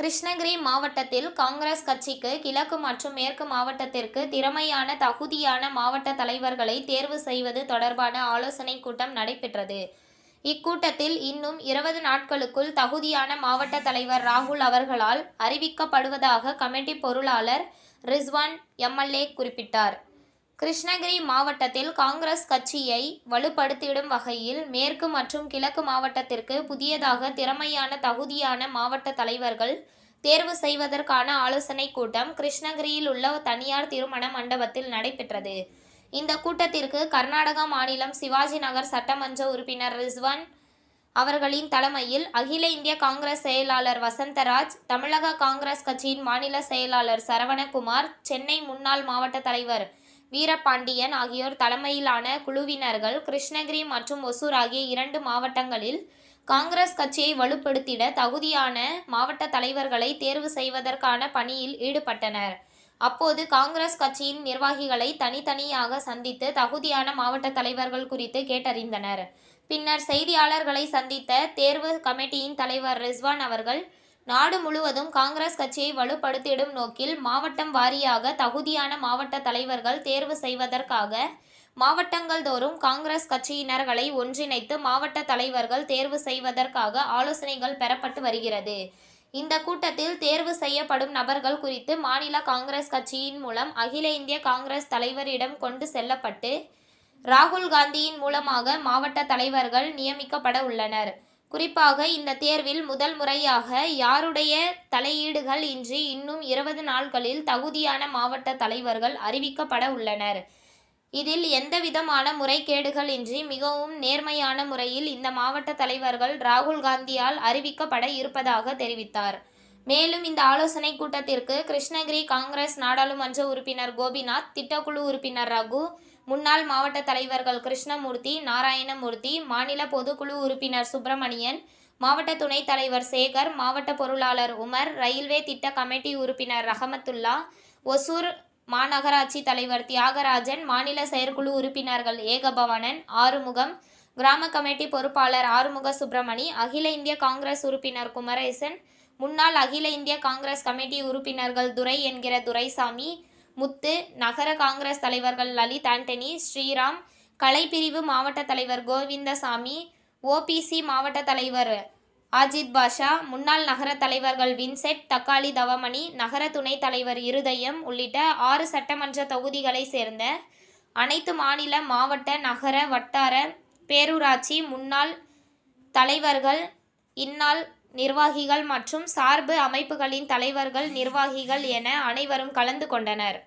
கிருஷ்ணகிரி மாவட்டத்தில் காங்கிரஸ் கட்சிக்கு கிழக்கு மற்றும் மேற்கு மாவட்டத்திற்கு திறமையான தகுதியான மாவட்ட தலைவர்களை தேர்வு செய்வது தொடர்பான ஆலோசனைக் கூட்டம் நடைபெற்றது. இக்கூட்டத்தில் இன்னும் இருபது நாட்களுக்குள் தகுதியான மாவட்ட தலைவர் ராகுல் அவர்களால் அறிவிக்கப்படுவதாக கமிட்டி பொருளாளர் ரிஸ்வான் எம்எல்ஏ குறிப்பிட்டார். கிருஷ்ணகிரி மாவட்டத்தில் காங்கிரஸ் கட்சியை வலுப்படுத்திடும் வகையில் மேற்கு மற்றும் கிழக்கு மாவட்டத்திற்கு புதியதாக திறமையான தகுதியான மாவட்ட தலைவர்கள் தேர்வு செய்வதற்கான ஆலோசனை கூட்டம் கிருஷ்ணகிரியில் உள்ள தனியார் திருமண மண்டபத்தில் நடைபெற்றது. இந்த கூட்டத்திற்கு கர்நாடகா மாநிலம் சிவாஜி நகர் சட்டமன்ற உறுப்பினர் ரிஸ்வான் அவர்களின் தலைமையில் அகில இந்திய காங்கிரஸ் செயலாளர் வசந்தராஜ் தமிழக காங்கிரஸ் கட்சியின் மாநில செயலாளர் சரவணகுமார் சென்னை முன்னாள் மாவட்ட தலைவர் வீரபாண்டியன் ஆகியோர் தலைமையிலான குழுவினர்கள் கிருஷ்ணகிரி மற்றும் ஒசூர் ஆகிய இரண்டு மாவட்டங்களில் காங்கிரஸ் கட்சியை வலுப்படுத்திட தகுதியான மாவட்ட தலைவர்களை தேர்வு செய்வதற்கான பணியில் ஈடுபட்டனர். அப்போது காங்கிரஸ் கட்சியின் நிர்வாகிகளை தனித்தனியாக சந்தித்து தகுதியான மாவட்ட தலைவர்கள் குறித்து கேட்டறிந்தனர். பின்னர் செய்தியாளர்களை சந்தித்த தேர்வு கமிட்டியின் தலைவர் ரிஸ்வான் அவர்கள் நாடு முழுவதும் காங்கிரஸ் கட்சியை வலுப்படுத்திடும் நோக்கில் மாவட்டம் வாரியாக தகுதியான மாவட்ட தலைவர்கள் தேர்வு செய்வதற்காக மாவட்டங்கள் தோறும் காங்கிரஸ் கட்சியினர்களை ஒன்றிணைத்து மாவட்ட தலைவர்கள் தேர்வு செய்வதற்காக ஆலோசனைகள் பெறப்பட்டு வருகிறது. இந்த கூட்டத்தில் தேர்வு செய்யப்படும் நபர்கள் குறித்து மாநில காங்கிரஸ் கட்சியின் மூலம் அகில இந்திய காங்கிரஸ் தலைவரிடம் கொண்டு செல்லப்பட்டு ராகுல் காந்தியின் மூலமாக மாவட்ட தலைவர்கள் நியமிக்கப்பட உள்ளனர். குறிப்பாக இந்த தேர்வில் முதல் முறையாக யாருடைய தலையீடுகள் இன்றி இன்னும் இருபது நாட்களில் தகுதியான மாவட்ட தலைவர்கள் அறிவிக்கப்பட உள்ளனர். இதில் எந்தவிதமான முறைகேடுகள் இன்றி மிகவும் நேர்மையான முறையில் இந்த மாவட்ட தலைவர்கள் ராகுல் காந்தியால் அறிவிக்கப்பட இருப்பதாக தெரிவித்தார். மேலும் இந்த ஆலோசனை கூட்டத்திற்கு கிருஷ்ணகிரி காங்கிரஸ் நாடாளுமன்ற உறுப்பினர் கோபிநாத் திட்டக்குழு உறுப்பினர் ரகு முன்னாள் மாவட்ட தலைவர்கள் கிருஷ்ணமூர்த்தி நாராயணமூர்த்தி மாநில பொதுக்குழு உறுப்பினர் சுப்பிரமணியன் மாவட்ட துணைத் தலைவர் சேகர் மாவட்ட பொருளாளர் உமர் ரயில்வே திட்ட கமிட்டி உறுப்பினர் ரஹமத்துல்லா ஒசூர் மாநகராட்சி தலைவர் தியாகராஜன் மாநில செயற்குழு உறுப்பினர்கள் ஏகபவனன் ஆறுமுகம் கிராம கமிட்டி பொறுப்பாளர் ஆறுமுக சுப்பிரமணி அகில இந்திய காங்கிரஸ் உறுப்பினர் குமரேசன் முன்னாள் அகில இந்திய காங்கிரஸ் கமிட்டி உறுப்பினர்கள் துரை என்கிற துரைசாமி முத்து நகர காங்கிரஸ் தலைவர்கள் லலித் ஆண்டனி ஸ்ரீராம் கலைப்பிரிவு மாவட்ட தலைவர் கோவிந்தசாமி ஓபிசி மாவட்ட தலைவர் அஜித் பாஷா முன்னாள் நகர தலைவர்கள் வின்செட் தக்காளி தவமணி நகர துணைத் தலைவர் இருதயம் உள்ளிட்ட ஆறு சட்டமன்ற தொகுதிகளை சேர்ந்த அனைத்து மாநில மாவட்ட நகர வட்டார பேரூராட்சி முன்னாள் தலைவர்கள் இந்நாள் நிர்வாகிகள் மற்றும் சார்பு அமைப்புகளின் தலைவர்கள் நிர்வாகிகள் என அனைவரும் கலந்து கொண்டனர்.